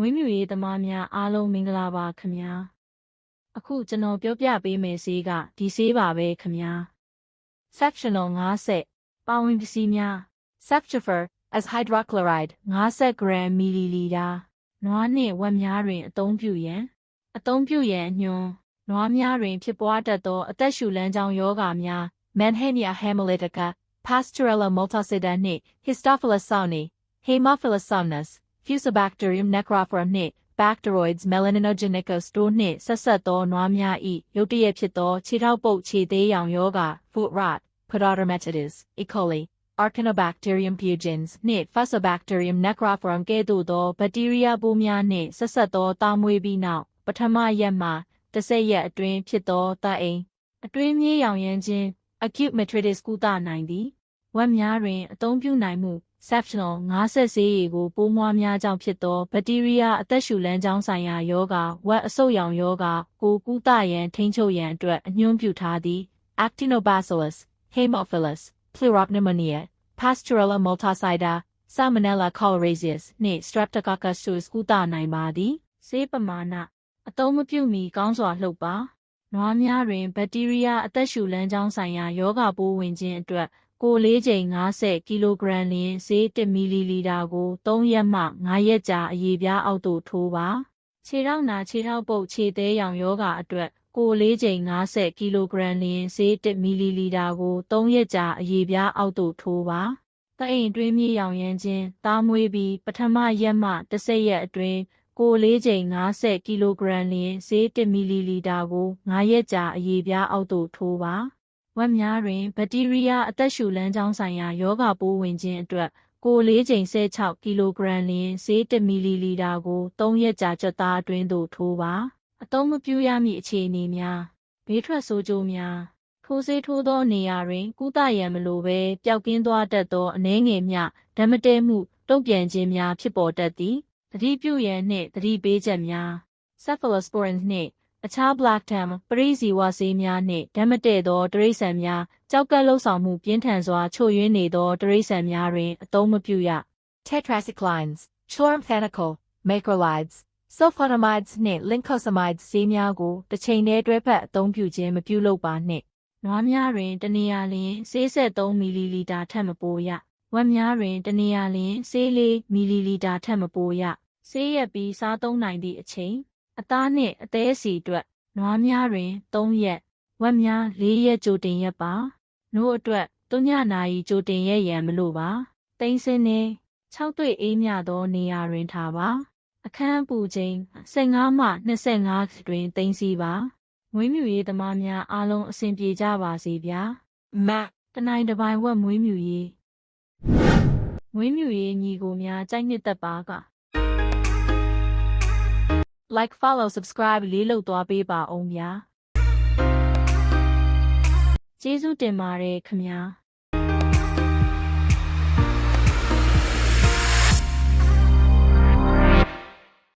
ွေးမြူရေးသမားများအားလုံးမင်္ဂလာပါခင်ဗျာအခုကျွန်တော်ပြောပြပေးမယ်ဆေးကဒီဆေးပါပဲခင်ဗျာ sectional 50ပါဝင်ပစ္စည်းများ Ceftifer as hydrochloride 50 gram milliliter နွားနှင့်ဝက်များတွင်အသုံးပြုရန်အသုံးပြုရန်ညွှန်နွားများတွင်ဖြစ်ပွားတတ်သောအသက်ရှူလမ်းကြောင်းရောဂါများ Manhania hemolytica Pastorella multocida နှင့် Histophilus sauni Haemophilus somnus Fusobacterium necrophorum နှင့် Bacteroids melaninogenicus တို့နှင့်ဆက်ဆက်သောနွားများ၏ရုတ်တရက်ဖြစ်သောခြေထောက်ပုတ်ခြေသေးရောင်ရောဂါ foot rot Pododermatitis E. coli Arcanobacterium purgens နှင့် Fusobacterium necrophorum ကဲ့သို့သောဘက်တီးရီးယားပိုးများနှင့်ဆက်ဆက်သောတာမွေးပြီးနောက်ပထမရက်မှတစ်ဆက်ရက်အတွင်းဖြစ်သောတာအိမ်အတွင်းမြေးရောင်ရမ်းခြင်း acute metritis ကုသနိုင်သည် ဝက်များတွင် အသုံးပြုနိုင်မှု sectional 50ဆေးရည်ကို ပိုးမွှားများကြောင့်ဖြစ်သော ဘက်တီးရီးယားအသက်ရှူလမ်းကြောင်းဆိုင်ရာယောဂဝက်အဆုတ်ရောင်ယောဂကိုကုသရန်ထိန်းချုပ်ရန်အတွက်အညွှန်းပြုထားသည် Actinobacillus Haemophilus Pleuropneumonia Pastorella multocida Salmonella choleraeus နှင့် Streptococcus suis ကုသနိုင်ပါသည်ဆေးပမာဏအသုံးမပြုမီကောင်းစွာလှုပ်ပါနွားများတွင်ဘက်တီးရီးယားအသက်ရှူလမ်းကြောင်းဆိုင်ရာယောဂပိုးဝင်ခြင်းအတွက် ကိုလေးချိန်50ကီလိုဂရမ်လျင်ဈေး1မီလီလီတာကို3ရက်မှ5ရက်ကြာအရေပြားအောက်သို့ထိုးပါခြေထောက်နာခြေထောက်ပုတ်ခြေသေးရောင်ယောဂအတွက်ကိုလေးချိန်50ကီလိုဂရမ်လျင်ဈေး1မီလီလီတာကို3ရက်ကြာအရေပြားအောက်သို့ထိုးပါတအိမ်တွင်းမြေရောင်ရမ်းခြင်းသားမွေးပြီးပထမရက်မှ10ရက်အတွင်းကိုလေးချိန်50ကီလိုဂရမ်လျင်ဈေး1မီလီလီတာကို9ရက်ကြာအရေပြားအောက်သို့ထိုးပါ ဝက်များတွင်ဘက်တီးရီးယားအသက်ရှူလမ်းကြောင်းဆိုင်ရာယောဂပိုးဝင်ခြင်းအတွက်ကိုလေးချိန်16ကီလိုဂရမ်လျင်ဈေး1မီလီလီတာကို3ရက်ကြာကြွက်သားအတွင်းသို့ထိုးပါအသုံးမပြုရမည့်အခြေအနေများဘေးထွက်ဆိုးကျိုးများထိုးဆေးထိုးသောနေရာတွင် ကုသရန်မလိုဘဲပျောက်ကင်းသွားတတ်သောအနှဲငယ်မျှဓာတ်မတည့်မှုတုံ့ပြန်ခြင်းများဖြစ်ပေါ်တတ်သည်သတိပြုရန်နှင့်သတိပေးချက်များ cephalosporins နှင့် အခြား black tam ပရိဇီဝဆေးများနှင့်ဓာတ်မတည့်သောတရိษံများကြောက်ကပ်လှုပ်ဆောင်မှုပြင်းထန်စွာချို့ယွင်းနေသောတရိษံများတွင်အသုံးမပြုရ tetracyclines chloramphenicol macrolides sulfonamides နှင့် lincosamides ဆေးများကိုတစ်ချိန်တည်းတွဲဖက်အသုံးပြုခြင်းမပြုလုပ်ပါနှင့်နွားများတွင်တနေရာလျင်ဆေးဆက်3မီလီလီတာထက်မပိုရဝက်များတွင်တနေရာလျင်ဆေး4မီလီလီတာထက်မပိုရဆေးရက်ပြီးစားသုံးနိုင်သည့်အချိန် အသားနှင့်အသေးစီအတွက်နွားများတွင်3ရက်ဝက်များ4ရက်ကြိုတင်ရက်ပါနို့အတွက်တုညနာရီကြိုတင်ရက်ရန်မလိုပါတိန်းစင်းနှင့်6တွေ့အေးမြသောနေရာတွင်ထားပါအခန်းပူချိန်15မှ25တွင်သိမ်းစီပါမွေးမြူရေးသမားများအားလုံးအဆင်ပြေကြပါစေဗျာမတ်တနိုင်တစ်ပိုင်းဝက်မွေးမြူရေးမွေးမြူရေးညီကိုများကြိုက်နှစ်သက်ပါက like follow subscribe လေးလုပ်သွားပေးပါအောင်ဗျာကျေးဇူးတင်ပါတယ်ခင်ဗျာ